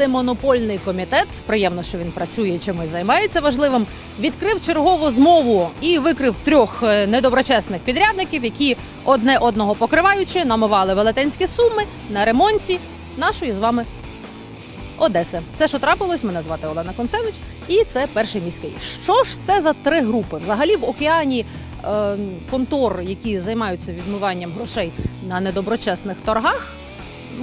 антимонопольний комітет. Приємно, що він працює, чимось займається важливим. Відкрив чергову змову і викрив трьох е, недоброчесних підрядників, які одне одного покриваючи, намивали велетенські суми на ремонті нашої з вами Одеси. Це що трапилось? Мене звати Олена Концевич, і це перший міський. Що ж це за три групи? Взагалі в океані е, контор, які займаються відмиванням грошей на недоброчесних торгах.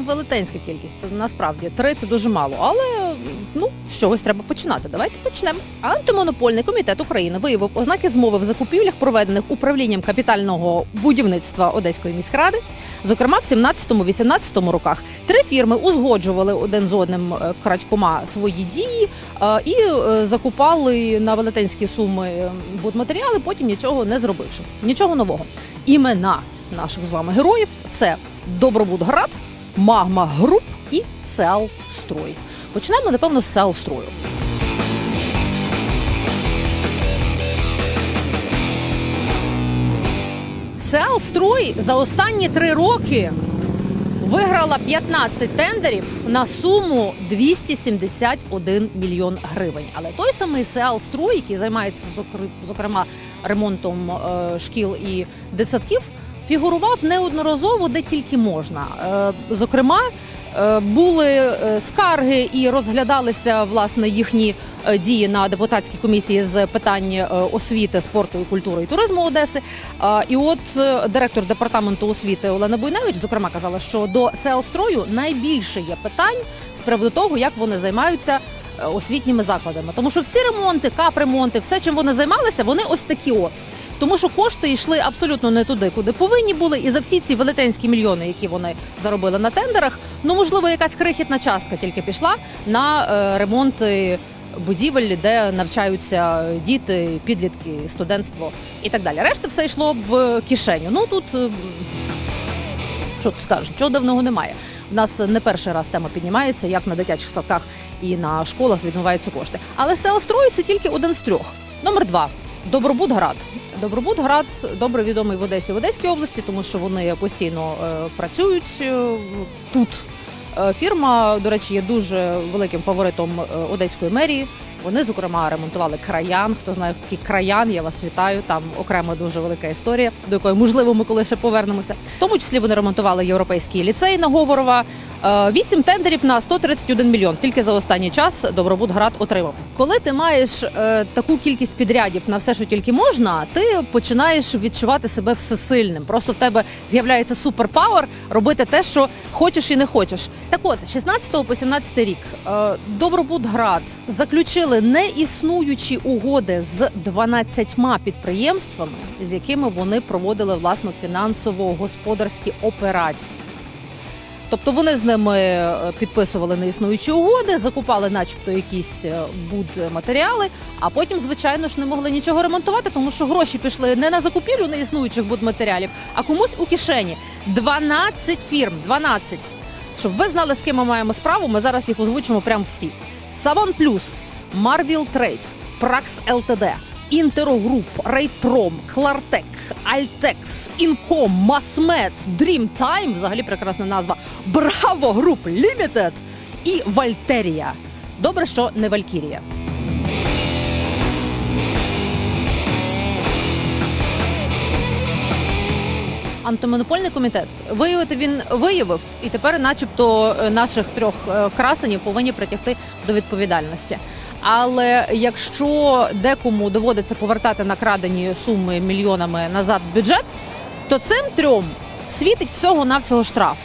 Велетенська кількість, це насправді три це дуже мало. Але ну з чогось треба починати. Давайте почнемо. Антимонопольний комітет України виявив ознаки змови в закупівлях, проведених управлінням капітального будівництва Одеської міськради. Зокрема, в 17-18 роках три фірми узгоджували один з одним е, крадькома свої дії е, і е, закупали на велетенські суми будматеріали, потім нічого не зробивши. Нічого нового. Імена наших з вами героїв це Добробудград, Магма Груп і Сеал Строй. Почнемо, напевно, з Сеал Строю. Сеал Строй за останні три роки виграла 15 тендерів на суму 271 мільйон гривень. Але той самий Сеал Строй, який займається зокр- зокрема ремонтом е, шкіл і дитсадків, фігурував неодноразово де тільки можна. Е, Зокрема, е, були е, скарги і розглядалися власне їхні дії на депутатській комісії з питань освіти, спорту культури і туризму Одеси. І от директор департаменту освіти Олена Буйневич, зокрема, казала, що до селстрою найбільше є питань з приводу того, як вони займаються освітніми закладами. Тому що всі ремонти, капремонти, все, чим вони займалися, вони ось такі от. Тому що кошти йшли абсолютно не туди, куди повинні були, і за всі ці велетенські мільйони, які вони заробили на тендерах, ну можливо, якась крихітна частка тільки пішла на е, ремонти будівель, де навчаються діти, підлітки, студентство і так далі. Решта все йшло в кишеню. Ну тут що тут скажеш, нічого давного немає. У нас не перший раз тема піднімається, як на дитячих садках і на школах відмиваються кошти. Але села це тільки один з трьох. Номер два. Добробудград. Добробудград добре відомий в Одесі в Одеській області, тому що вони постійно е, працюють е, тут. Е, Фірма, до речі, є дуже великим фаворитом е, одеської мерії. Вони, зокрема, ремонтували краян. Хто знає, такий краян, я вас вітаю. Там окрема дуже велика історія, до якої можливо ми коли ще повернемося. В тому числі вони ремонтували європейський ліцей на Говорова. Е, Вісім тендерів на 131 мільйон. Тільки за останній час Добробудград отримав. Коли ти маєш е, таку кількість підрядів на все, що тільки можна, ти починаєш відчувати себе всесильним. Просто в тебе з'являється суперпауер робити те, що хочеш і не хочеш. Так от, з 16 по 17 рік е, Добробудград заключили неіснуючі угоди з 12 підприємствами, з якими вони проводили власну фінансово-господарські операції. Тобто вони з ними е, підписували неіснуючі угоди, закупали, начебто, якісь е, будматеріали, а потім, звичайно ж, не могли нічого ремонтувати, тому що гроші пішли не на закупівлю неіснуючих будматеріалів, а комусь у кишені. 12 фірм, 12. Щоб ви знали, з ким ми маємо справу, ми зараз їх озвучимо прямо всі: Савон Плюс, Марвіл Трейдс, Пракс ЛТД. Інтерогруп, Рейпром, Клартек, Альтекс, Інком, Масмет, Дрімтайм, взагалі прекрасна назва, Браво Груп Лімітед і Вальтерія. Добре, що не Валькірія. Антимонопольний комітет виявити він виявив, і тепер, начебто, е, наших трьох е, красенів повинні притягти до відповідальності. Але якщо декому доводиться повертати накрадені суми мільйонами назад в бюджет, то цим трьом світить всього навсього штраф.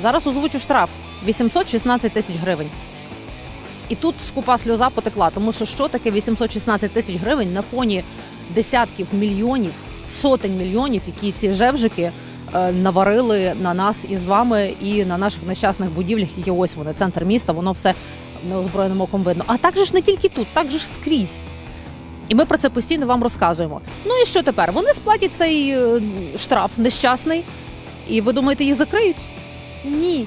Зараз озвучу штраф 816 тисяч гривень. І тут скупа сльоза потекла, тому що що таке 816 тисяч гривень на фоні десятків мільйонів, сотень мільйонів, які ці жевжики е, наварили на нас із вами і на наших нещасних будівлях, які ось вони, центр міста, воно все неозброєним оком видно. А так же ж не тільки тут, так же ж скрізь. І ми про це постійно вам розказуємо. Ну і що тепер? Вони сплатять цей е, штраф нещасний, і ви думаєте, їх закриють? Ні.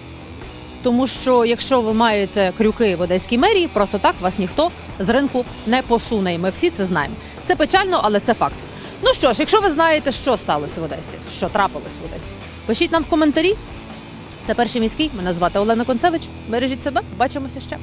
Тому що якщо ви маєте крюки в одеській мерії, просто так вас ніхто з ринку не посуне. І ми всі це знаємо. Це печально, але це факт. Ну що ж, якщо ви знаєте, що сталося в Одесі, що трапилось в Одесі, пишіть нам в коментарі. Це перший міський. Мене звати Олена Концевич. Бережіть себе. Бачимося ще.